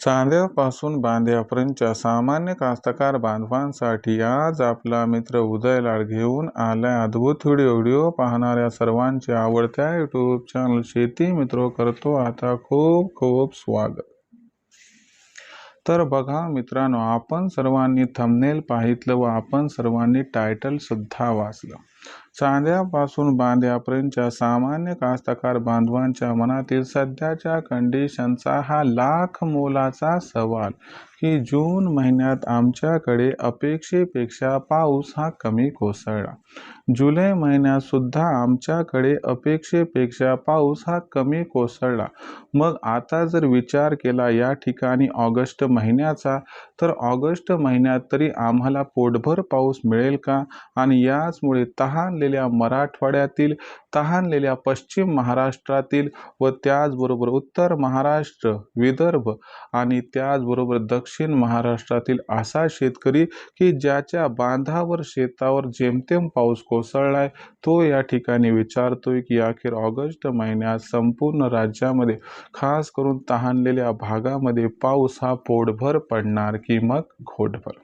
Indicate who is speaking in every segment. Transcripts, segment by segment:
Speaker 1: चांद्यापासून बांध्यापर्यंतच्या सामान्य कास्तकार बांधवांसाठी आज आपला मित्र उदय लाड घेऊन आलाय अद्भुत व्हिडिओ. व्हिडिओ पाहणाऱ्या सर्वांचे आवडत्या यूट्यूब चॅनल शेती मित्र करतो आता खूप खूप स्वागत. तर बघा मित्रांनो आपण सर्वांनी थंबनेल पाहितलं व आपण सर्वांनी टायटल सुद्धा वाचलं. चांद्यापासून बांद्यापर्यंतच्या सामान्य कास्तकार बांधवांच्या मनातील सध्याच्या कंडिशनचा हा लाख मोलाचा सवाल की जून महिन्यात आमच्याकडे अपेक्षेपेक्षा पाऊस हा कमी कोसळला. जुलै महिन्यात सुद्धा आमच्याकडे अपेक्षेपेक्षा पाऊस हा कमी कोसळला. मग आता जर विचार केला या ठिकाणी ऑगस्ट महिन्याचा तर ऑगस्ट महिन्यात तरी आम्हाला पोटभर पाऊस मिळेल का? आणि याचमुळे असलेल्या मराठवाड्यातील तहानलेल्या पश्चिम महाराष्ट्रातील व त्याचबरोबर उत्तर महाराष्ट्र विदर्भ आणि त्याचबरोबर दक्षिण महाराष्ट्रातील असा शेतकरी की ज्याच्या बांधावर शेतावर जेमतेम पाऊस कोसळलाय तो या ठिकाणी विचारतोय की अखेर ऑगस्ट महिन्यात संपूर्ण राज्यामध्ये खास करून तहानलेल्या भागामध्ये पाऊस हा पोटभर पडणार की मग घोटभर?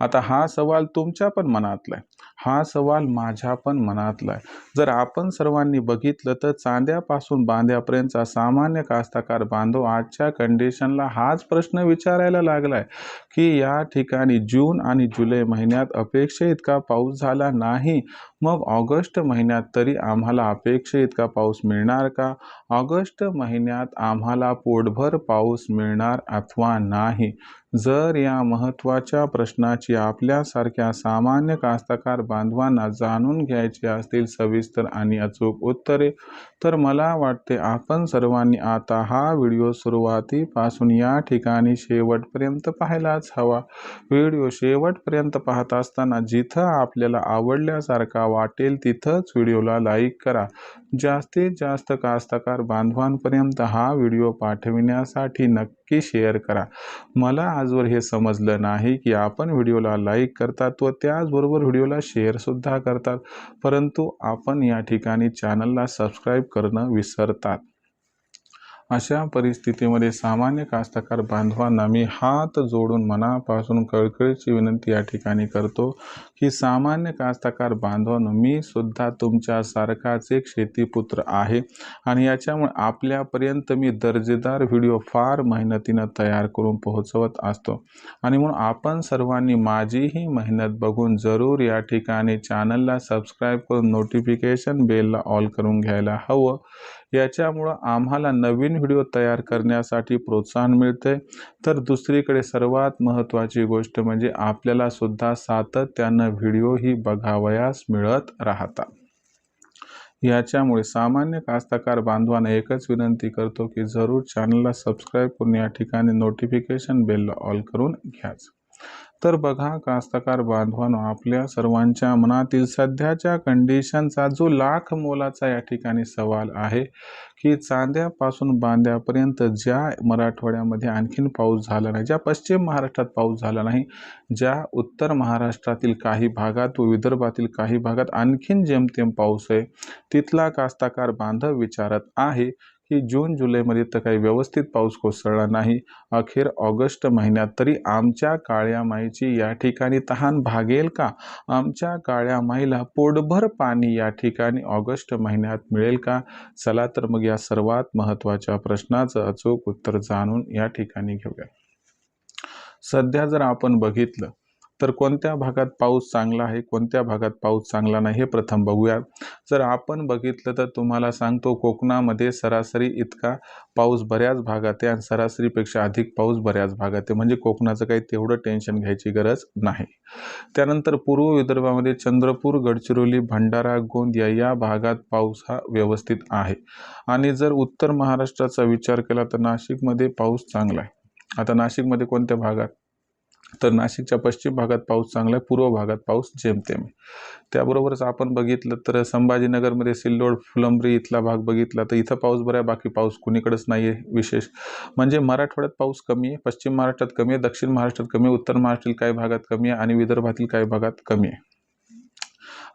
Speaker 1: आता हा सवाल तुमच्या पण मनातला आहे हा सवाल माझ्या पण मनातला आहे. जर आपण सर्वांनी बघितलं तर चांद्यापासून बांध्यापर्यंतचा सामान्य कास्तकार बांधव आजच्या कंडिशनला हाच प्रश्न विचारायला लागलाय की या ठिकाणी जून आणि जुलै महिन्यात अपेक्षे इतका पाऊस झाला नाही. मग ऑगस्ट महिन्यात तरी आम्हाला अपेक्षे इतका पाऊस मिळणार का? ऑगस्ट महिन्यात आम्हाला पोटभर पाऊस मिळणार अथवा नाही. जर या महत्त्वाच्या प्रश्नाची आपल्यासारख्या सामान्य कास्तकार बांधवांना जाणून घ्यायची असतील सविस्तर आणि अचूक उत्तरे. तर मला वाटते आपण सर्वांनी आता हा व्हिडिओ सुरुवातीपासून या ठिकाणी शेवटपर्यंत पाहायलाच हवा. व्हिडिओ शेवटपर्यंत पाहत असताना जिथं आपल्याला आवडल्यासारखा वाटेल तिथंच व्हिडिओला लाईक करा. जास्तीत जास्त कास्तकार बांधवांपर्यंत हा व्हिडिओ पाठविण्यासाठी नक्की शेअर करा. मला आजवर हे समजलं नाही की आपण व्हिडिओला लाईक करतात व त्याचबरोबर व्हिडिओला शेअरसुद्धा करतात परंतु आपण या ठिकाणी चॅनलला सबस्क्राईब करणं विसरतात. अशा परिस्थितीमध्ये सामान्य कास्तकार बांधवांना मी हात जोडून मनापासून कळकळीची विनंती या ठिकाणी करतो की सामान्य कास्तकार बांधवांनो मी सुद्धा तुमच्यासारखाच एक शेतीपुत्र आहे आणि याच्यामुळे आपल्यापर्यंत मी दर्जेदार व्हिडिओ फार मेहनतीनं तयार करून पोहोचवत असतो. आणि म्हणून आपण सर्वांनी माझीही मेहनत बघून जरूर या ठिकाणी चॅनलला सबस्क्राईब करून नोटिफिकेशन बेलला ऑल करून घ्यायला हवं. याच्यामुळं आम्हाला नवीन व्हिडिओ तयार करण्यासाठी प्रोत्साहन मिळते तर दुसरीकडे सर्वात महत्त्वाची गोष्ट म्हणजे आपल्याला सुद्धा सातत्यानं व्हिडिओही बघावयास मिळत राहतात याच्यामुळे सामान्य कास्तकार बांधवांना एकच विनंती करतो की जरूर चॅनलला सबस्क्राईब करून या ठिकाणी नोटिफिकेशन बेलला ऑल करून घ्याच. तर बघा कास्तकार बांधवांनो आपल्या सर्वांच्या मनातील सध्याच्या कंडिशनचा जो लाख मोलाचा या ठिकाणी सवाल आहे की चांद्यापासून बांद्यापर्यंत ज्या मराठवाड्यामध्ये आणखीन पाऊस झाला नाही ज्या पश्चिम महाराष्ट्रात पाऊस झाला नाही ज्या उत्तर महाराष्ट्रातील काही भागात व विदर्भातील काही भागात आणखीन जेमतेम पाऊस आहे तिथला कास्ताकार बांधव विचारत आहे की जून जुलैमध्ये तर काही व्यवस्थित पाऊस कोसळला नाही. अखेर ऑगस्ट महिन्यात तरी आमच्या काळ्या माईची या ठिकाणी तहान भागेल का? आमच्या काळ्या माईला पोटभर पाणी या ठिकाणी ऑगस्ट महिन्यात मिळेल का? चला तर मग या सर्वात महत्त्वाच्या प्रश्नाचं अचूक उत्तर जाणून या ठिकाणी घेऊया. सध्या जर आपण बघितलं तर कोणत्या भागात पाऊस चांगला आहे कोणत्या भागात पाऊस चांगला नाही हे प्रथम बघूया. जर आपण बघितलं तर तुम्हाला सांगतो कोकणामध्ये सरासरी इतका पाऊस बऱ्याच भागात आहे आणि सरासरीपेक्षा अधिक पाऊस बऱ्याच भागात आहे. म्हणजे कोकणाचं काही तेवढं टेन्शन घ्यायची गरज नाही. त्यानंतर पूर्व विदर्भामध्ये चंद्रपूर गडचिरोली भंडारा गोंदिया या भागात पाऊस हा व्यवस्थित आहे. आणि जर उत्तर महाराष्ट्राचा विचार केला तर नाशिकमध्ये पाऊस चांगला आहे. आता नाशिकमध्ये कोणत्या भागात? तर नाशिकच्या पश्चिम भागात पाऊस चांगला आहे पूर्व भागात पाऊस जेमतेम आहे. त्याबरोबरच आपण बघितलं तर संभाजीनगरमध्ये सिल्लोड फुलंब्री इथला भाग बघितला तर इथं पाऊस बरा आहे बाकी पाऊस कुणीकडेच नाही आहे विशेष. म्हणजे मराठवाड्यात पाऊस कमी आहे पश्चिम महाराष्ट्रात कमी आहे दक्षिण महाराष्ट्रात कमी आहे उत्तर महाराष्ट्रातील काही भागात कमी आहे आणि विदर्भातील काही भागात कमी आहे.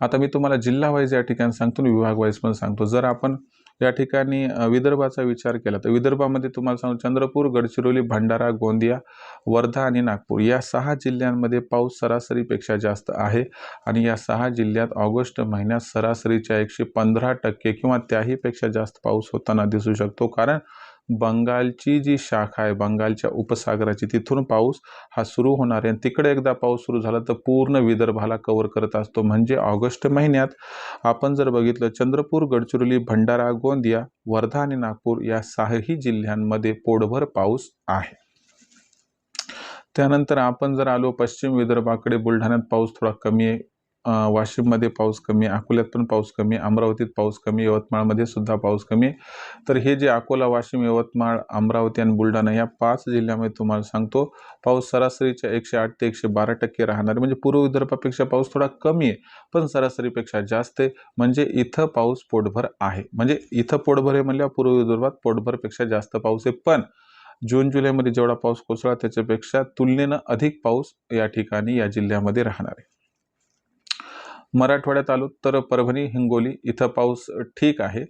Speaker 1: आता मी तुम्हाला जिल्हा वाईज या ठिकाणी सांगतो आणि विभाग वाईज पण सांगतो. जर आपण या ठिकाणी विदर्भाचा विचार केला तर विदर्भामध्ये तुम्हाला सांगू चंद्रपूर गडचिरोली भंडारा गोंदिया वर्धा आणि नागपूर या सहा जिल्ह्यांमध्ये पाऊस सरासरीपेक्षा जास्त आहे आणि या सहा जिल्ह्यात ऑगस्ट महिन्यात सरासरीच्या एकशे पंधरा टक्के किंवा त्याहीपेक्षा जास्त पाऊस होताना दिसू शकतो. कारण बंगालची जी शाखा आहे बंगालच्या उपसागराची तिथून पाऊस हा सुरू होणार आहे. आणि तिकडे एकदा पाऊस सुरू झाला तर पूर्ण विदर्भाला कव्हर करत असतो. म्हणजे ऑगस्ट महिन्यात आपण जर बघितलं चंद्रपूर गडचिरोली भंडारा गोंदिया वर्धा आणि नागपूर या सहाही जिल्ह्यांमध्ये पोटभर पाऊस आहे. त्यानंतर आपण जर आलो पश्चिम विदर्भाकडे बुलढाण्यात पाऊस थोडा कमी आहे. वाशिममध्ये पाऊस कमी अकोल्यात पण पाऊस कमी अमरावतीत पाऊस कमी यवतमाळमध्ये सुद्धा पाऊस कमी. तर हे जे अकोला वाशिम यवतमाळ अमरावती आणि बुलढाणा या पाच जिल्ह्यामध्ये तुम्हाला सांगतो पाऊस सरासरीच्या एकशे आठ ते एकशे बारा टक्के राहणार. आहे. म्हणजे पूर्व विदर्भापेक्षा पाऊस थोडा कमी आहे पण सरासरीपेक्षा जास्त आहे. म्हणजे इथं पाऊस पोटभर आहे. म्हणजे इथं पोटभर आहे म्हणल्यावर पूर्व विदर्भात पोटभरपेक्षा जास्त पाऊस आहे. पण जून जुलैमध्ये जेवढा पाऊस कोसळला त्याच्यापेक्षा तुलनेनं अधिक पाऊस या ठिकाणी या जिल्ह्यामध्ये राहणार आहे. मराठवाड्यात आलो तर परभणी हिंगोली इथं पाऊस ठीक आहे.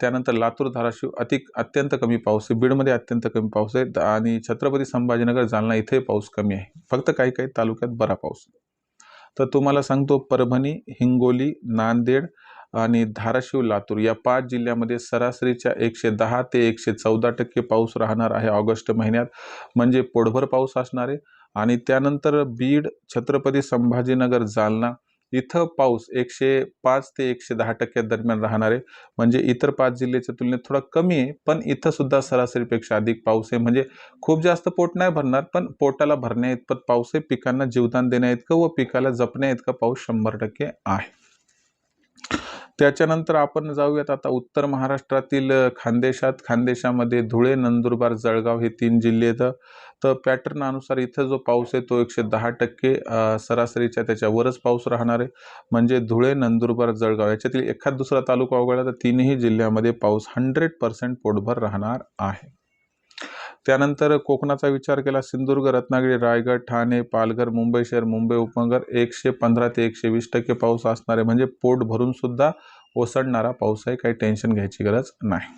Speaker 1: त्यानंतर लातूर धाराशिव अतिक अत्यंत कमी पाऊस आहे. बीडमध्ये अत्यंत कमी पाऊस आहे. आणि छत्रपती संभाजीनगर जालना इथे पाऊस कमी आहे. फक्त काही काही तालुक्यात बरा पाऊस. तर तुम्हाला सांगतो परभणी हिंगोली नांदेड आणि धाराशिव लातूर या पाच जिल्ह्यामध्ये सरासरीच्या एकशे दहा ते एकशे चौदा टक्के पाऊस राहणार आहे ऑगस्ट महिन्यात. म्हणजे पोटभर पाऊस असणार आहे. आणि त्यानंतर बीड छत्रपती संभाजीनगर जालना इथं पाऊस एकशे पाच ते एकशे दहा टक्क्या दरम्यान राहणार आहे. म्हणजे इतर पाच जिल्ह्याच्या तुलनेत थोडा कमी आहे पण इथं सुद्धा सरासरीपेक्षा अधिक पाऊस आहे. म्हणजे खूप जास्त पोट नाही भरणार पण पोटाला भरण्या इतपत पाऊस आहे. पिकांना जीवदान देण्या इतकं व पिकाला जपण्या इतका पाऊस शंभर टक्के आहे. त्याच्यानंतर आपण जाऊयात आता उत्तर महाराष्ट्रातील खानदेशात. खानदेशामध्ये धुळे नंदुरबार जळगाव हे तीन जिल्हे आहेत. तर पॅटर्नानुसार इथं जो पाऊस आहे तो एकशे दहा टक्के सरासरीच्या त्याच्यावरच पाऊस राहणार आहे. म्हणजे धुळे नंदुरबार जळगाव याच्यातील एखाद दुसरा तालुका वगळला तर तिन्ही जिल्ह्यामध्ये पाऊस हंड्रेड पर्सेंट पोटभर राहणार आहे. त्यानंतर कोकणाचा विचार केला सिंधुदुर्ग रत्नागिरी रायगड ठाणे पालघर मुंबई शहर मुंबई उपनगर एकशे पंधरा ते एकशे वीस टक्के पाऊस असणारे म्हणजे पोट भरून सुद्धा ओसडणारा पाऊस आहे काही टेन्शन घ्यायची गरज नाही.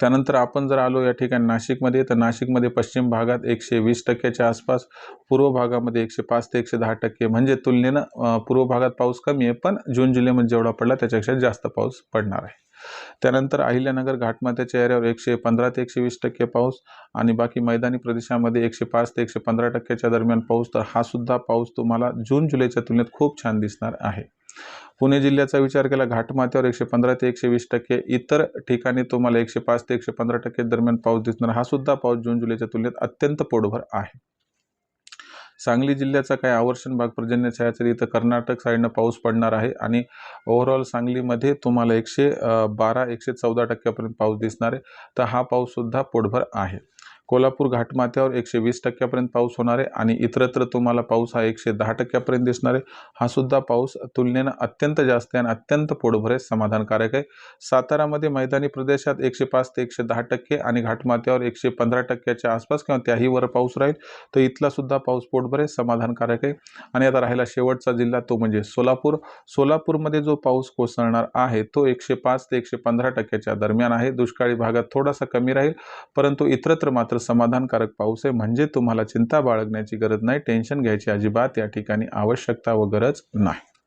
Speaker 1: त्यानंतर आपण जर आलो या ठिकाणी नाशिकमध्ये तर नाशिकमध्ये पश्चिम भागात एकशे वीस टक्क्याच्या आसपास पूर्व भागामध्ये एकशे पाच ते एकशे दहा टक्के म्हणजे तुलनेनं पूर्व भागात पाऊस कमी आहे पण जून जुलैमध्ये जेवढा पडला त्याच्यापेक्षा जास्त पाऊस पडणार आहे. त्यानंतर अहिल्यानगर घाटमाथ्याच्या एरियावर एकशे पंधरा ते एकशे वीस टक्के पाऊस आणि बाकी मैदानी प्रदेशामध्ये एकशे पाच ते एकशे पंधरा टक्क्याच्या दरम्यान पाऊस. तर हा सुद्धा पाऊस तुम्हाला जून जुलैच्या तुलनेत खूप छान दिसणार आहे. पुणे जिल्ह्याचा विचार केला घाटमाथ्यावर एकशे पंधरा ते एकशे वीस टक्के इतर ठिकाणी तुम्हाला एकशे पाच ते एकशे पंधरा टक्के दरम्यान पाऊस दिसणार. हा सुद्धा पाऊस जून जुलैच्या तुलनेत अत्यंत पोटभर आहे. सांगली जिल्ह्याचा काही आवर्षण भाग पर्जन्य छायाचित्र इथं कर्नाटक साईडनं पाऊस पडणार आहे आणि ओव्हरऑल सांगलीमध्ये तुम्हाला एकशे बारा एकशे चौदा टक्क्यापर्यंत पाऊस दिसणार आहे. तर हा पाऊससुद्धा पोटभर आहे. कोल्हापूर घाटमाथ्यावर एकशे वीस टक्क्यापर्यंत पाऊस होणार आहे आणि इतरत्र तुम्हाला पाऊस हा एकशे दहा टक्क्यापर्यंत दिसणार आहे. हा सुद्धा पाऊस तुलनेनं अत्यंत जास्त आहे आणि अत्यंत पोटभर आहे समाधानकारक आहे. सातारामध्ये मैदानी प्रदेशात एकशे पाच ते एकशे दहा टक्के आणि घाटमाथ्यावर एकशे पंधरा टक्क्याच्या आसपास किंवा त्याही वर पाऊस राहील तर इथला सुद्धा पाऊस पोटभर आहे समाधानकारक आहे. आणि आता राहिला शेवटचा जिल्हा तो म्हणजे सोलापूर. सोलापूरमध्ये जो पाऊस कोसळणार आहे तो एकशे पाच ते एकशे पंधरा टक्क्याच्या दरम्यान आहे. दुष्काळी भागात थोडासा कमी राहील परंतु इतरत्र मात्र समाधानकारक पाऊस आहे. म्हणजे तुम्हाला चिंता बाळगण्याची गरज नाही. टेन्शन घ्यायची अजिबात या ठिकाणी आवश्यकता व गरज नाही.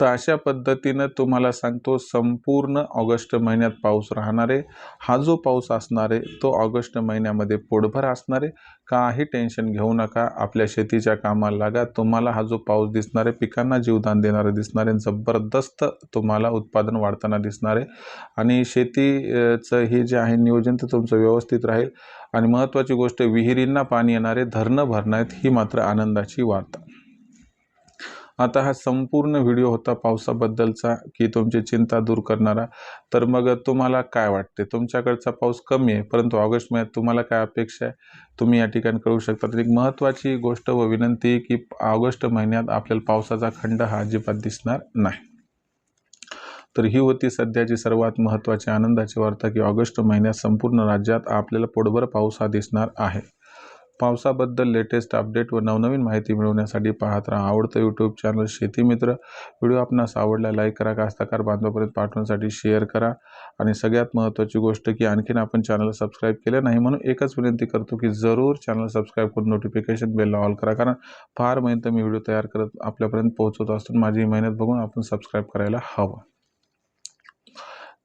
Speaker 1: तर अशा पद्धतीनं तुम्हाला सांगतो संपूर्ण ऑगस्ट महिन्यात पाऊस राहणार आहे. हा जो पाऊस असणार आहे तो ऑगस्ट महिन्यामध्ये पोटभर असणार आहे. काही टेन्शन घेऊ नका आपल्या शेतीच्या कामाला लागा. तुम्हाला हा जो पाऊस दिसणार आहे पिकांना जीवदान देणारे दिसणार आहे. जबरदस्त तुम्हाला उत्पादन वाढताना दिसणार आहे. आणि शेतीचं हे जे आहे नियोजन ते तुमचं व्यवस्थित राहील. आणि महत्त्वाची गोष्ट विहिरींना पाणी येणारे धरणं भरणं आहेत ही मात्र आनंदाची वार्ता. आता हा संपूर्ण व्हिडिओ होता पावसाबद्दलचा की तुमची चिंता दूर करणारा. तर मग तुम्हाला काय वाटते? तुमच्याकडचा पाऊस कमी आहे परंतु ऑगस्ट महिन्यात तुम्हाला काय अपेक्षा आहे? तुम्ही या ठिकाणी कळू शकता. तर एक महत्त्वाची गोष्ट व विनंती आहे की ऑगस्ट महिन्यात आपल्याला पावसाचा खंड हा अजिबात दिसणार नाही. तर ही होती सध्याची सर्वात महत्त्वाची आनंदाची वार्ता की ऑगस्ट महिन्यात संपूर्ण राज्यात आपल्याला पोटभर पाऊस हा दिसणार आहे. पावसाबद्दल लेटेस्ट अपडेट व नवनवीन माहिती मिळवण्यासाठी पाहत राहा. आवडतं यूट्यूब चॅनल शेतीमित्र व्हिडिओ आपणास आवडला लाईक करा. कास्तकार बांधवापर्यंत पाठवण्यासाठी शेअर करा. आणि सगळ्यात महत्त्वाची गोष्ट की आणखीन आपण चॅनल सबस्क्राईब केलं नाही म्हणून एकच विनंती करतो की जरूर चॅनल सबस्क्राईब करून नोटिफिकेशन बेलला ऑल करा. कारण फार मेहनत मी व्हिडिओ तयार करत आपल्यापर्यंत पोहोचवत असतो माझी मेहनत बघून आपण सबस्क्राईब करायला हवं.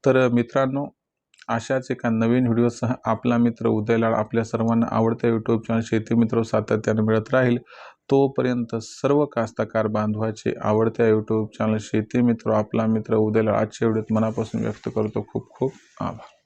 Speaker 1: तर मित्रांनो अशाच एका नवीन व्हिडिओसह आपला मित्र उदयलाड आपल्या सर्वांना आवडत्या यूट्यूब चॅनल शेती मित्र सातत्याने मिळत राहील. तोपर्यंत सर्व कास्तकार बांधवाचे आवडत्या यूट्यूब चॅनल शेती मित्र आपला मित्र उदयलाड आजच्या व्हिडिओत मनापासून व्यक्त करतो खूप खूप आभार.